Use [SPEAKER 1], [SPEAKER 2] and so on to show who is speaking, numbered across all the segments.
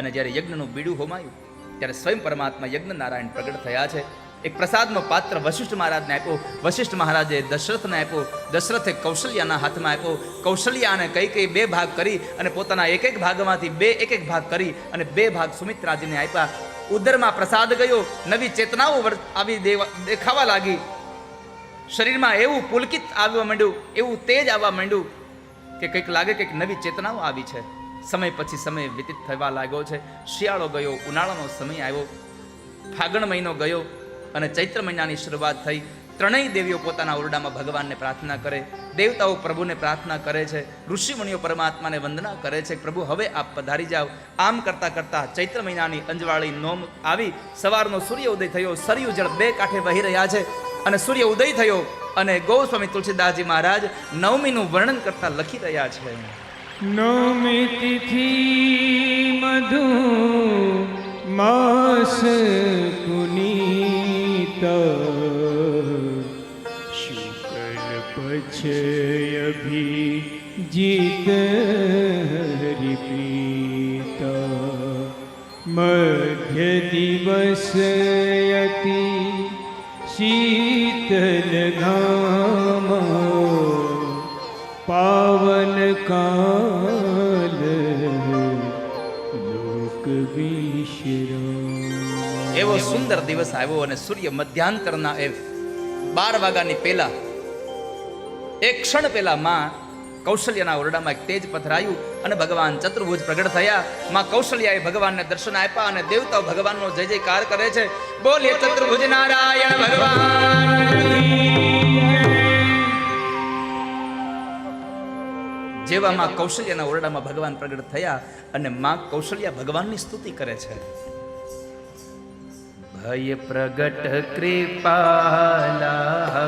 [SPEAKER 1] અને જ્યારે યજ્ઞનું બીડું હોમાયું, ત્યારે સ્વયં પરમાત્મા યજ્ઞ નારાયણ પ્રગટ થયા છે. એક પ્રસાદનો પાત્ર વશિષ્ઠ મહારાજને આપ્યો. વશિષ્ઠ મહારાજે દશરથને આપ્યો. દશરથે કૌશલ્યાના હાથમાં આપ્યો. કૌશલ્યાને કઈ કઈ બે ભાગ કરી અને પોતાના એક એક ભાગમાંથી બે એક એક ભાગ કરી અને બે ભાગ સુમિત્રાજીને આપ્યા. ઉદરમાં પ્રસાદ ગયો. નવી ચેતનાઓ આવી દેખાવા લાગી. શરીરમાં એવું પુલકિત આવવા માંડ્યું, એવું તેજ આવવા માંડ્યું કે કંઈક લાગે કંઈક નવી ચેતનાઓ આવી છે. સમય પછી સમય વ્યતીત થવા લાગ્યો છે. શિયાળો ગયો, ઉનાળાનો સમય આવ્યો. ફાગણ મહિનો ગયો અને ચૈત્ર મહિનાની શરૂઆત થઈ. ત્રણેય દેવીઓ પોતાના ઓરડામાં ભગવાનને પ્રાર્થના કરે, દેવતાઓ પ્રભુને પ્રાર્થના કરે છે, ઋષિમુનિઓ પરમાત્માને વંદના કરે છે, પ્રભુ, હવે આપ પધારી જાઓ. આમ કરતાં કરતાં ચૈત્ર મહિનાની અંજવાળી નોમ આવી. સવારનો સૂર્ય ઉદય થયો, સરયુ જળ બે કાંઠે વહી રહ્યા છે અને સૂર્ય ઉદય થયો અને ગૌસ્વામી તુલસીદાસજી મહારાજ નવમીનું વર્ણન કરતાં લખી રહ્યા છે.
[SPEAKER 2] નવમી તિથિ મધુ માસ પુનીત. શુક્લ અભી જીત હરિપ્રીત? મધ્ય દિવસયતિ શીતલ ઘામ પાવન કાલ લોક
[SPEAKER 1] એવો સુંદર દિવસ આવ્યો અને સૂર્ય મધ્યાંતરના એ બાર વાગ્યાની પહેલા એક ક્ષણ પહેલા માં કૌશલ્યના ઓરડામાં એક તેજ પથરાયું અને ભગવાન ચતુર્ભુજ પ્રગટ થયા. માં કૌશલ્યાએ ભગવાનને દર્શન આપ્યા અને દેવતાઓ ભગવાનનો જય જયકાર કરે છે. બોલે ચતુર્ભુજ નારાયણ ભગવાન જેવા માં કૌશલ્યના ઓરડામાં ભગવાન પ્રગટ થયા અને માં કૌશલ્યા ભગવાનની સ્તુતિ કરે છે. ભય પ્રગટ કૃપાલા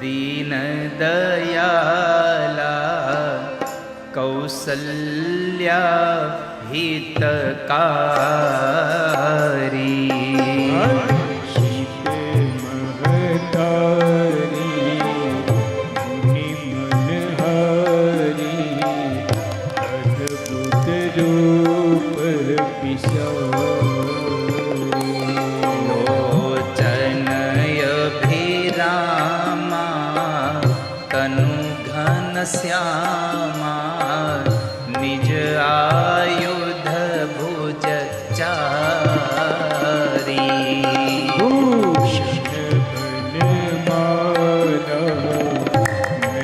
[SPEAKER 1] દીન દયાલા કૌશલ્યા હિતકારી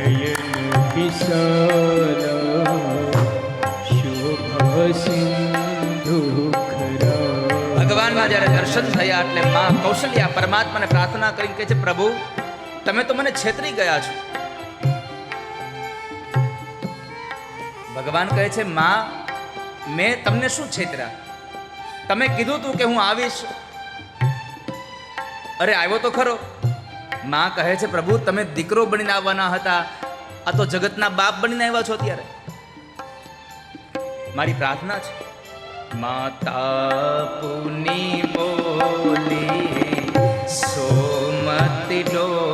[SPEAKER 2] નયન વિશાલા શોભા સિંધુ ખરા
[SPEAKER 1] ભગવાનના જ્યારે દર્શન થયા એટલે મા કૌશલ્યા પરમાત્માને પ્રાર્થના કરીને કહે છે, પ્રભુ, તમે તો મને છેતરી ગયા છો. ભગવાન કહે છે, માં, મેં તમને શું છેતરા તમે કીધું તું કે હું આવીશ. અરે, આવ્યો તો ખરો. માં કહે છે, પ્રભુ, તમે દીકરો બનીને આવવાના હતા. આ તો જગતના બાપ બનીને આવ્યા છો અત્યારે. મારી પ્રાર્થના છે, માતા પુની બોલી, સોમતી ડોલી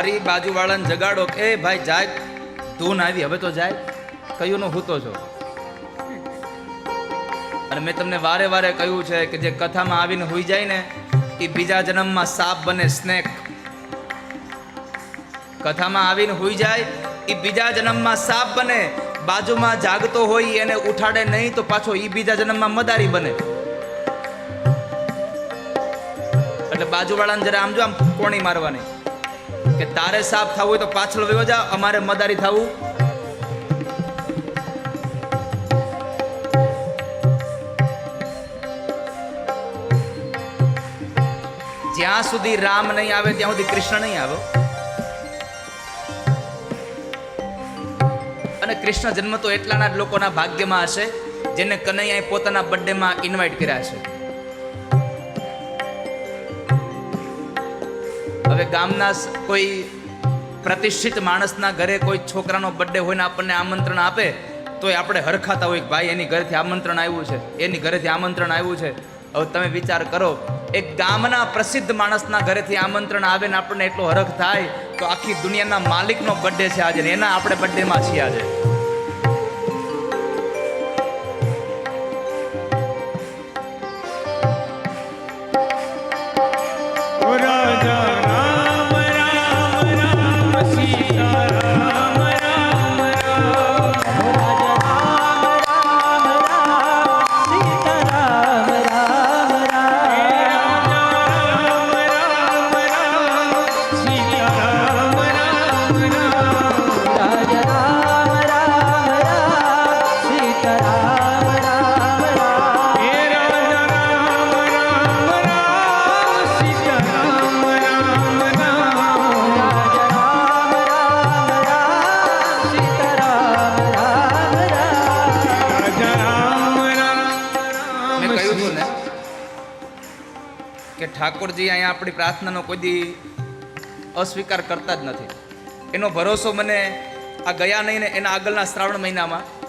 [SPEAKER 1] તમારી બાજુવાળાને જગાડો કે, એ ભાઈ, જાય. ધૂન આવી. હવે તો જાય. કયું નો હૂતો છો? અને મેં તમને વારે વારે કહ્યું છે કે જે કથામાં આવીને હોઈ જાય ને એ બીજા જન્મમાં સાપ બને સ્નેક. કથામાં આવીને હોઈ જાય એ બીજા જન્મમાં સાપ બને. બાજુમાં જાગતો હોય એને ઉઠાડે નહીં તો પાછો એ બીજા જન્મમાં મદારી બને. એટલે બાજુવાળાને જરા આમ જો આમ કોણી મારવાની. કે તારે સાફ થવું હોય તો પાછળ વયો જા, અમારે મદારી થવું. જ્યાં સુધી રામ નહીં આવે, ત્યાં સુધી કૃષ્ણ નહીં આવે. અને કૃષ્ણ જન્મ તો એટલાના જ લોકોના ભાગ્યમાં હશે, જેને કનૈયાએ પોતાના બર્થડેમાં ઇન્વાઇટ કર્યા છે. હવે ગામના કોઈ પ્રતિષ્ઠિત માણસના ઘરે કોઈ છોકરાનો બર્થડે હોય ને આપણને આમંત્રણ આપે તો આપણે હરખાતા હોય કે ભાઈ એની ઘરેથી આમંત્રણ આવ્યું છે, એની ઘરેથી આમંત્રણ આવ્યું છે. હવે તમે વિચાર કરો, એક ગામના પ્રસિદ્ધ માણસના ઘરેથી આમંત્રણ આવે ને આપણને એટલો હરખ થાય, તો આખી દુનિયાના માલિકનો બર્થડે છે આજે એના આપણે બર્થડેમાં છીએ આજે. કહ્યું ને. કે ઠાકોરજી અહીંયા આપણી પ્રાર્થનાનો કોઈ દી અસ્વીકાર કરતા જ નથી. એનો ભરોસો મને આ ગયા નહીં ને એના આગળના શ્રાવણ મહિનામાં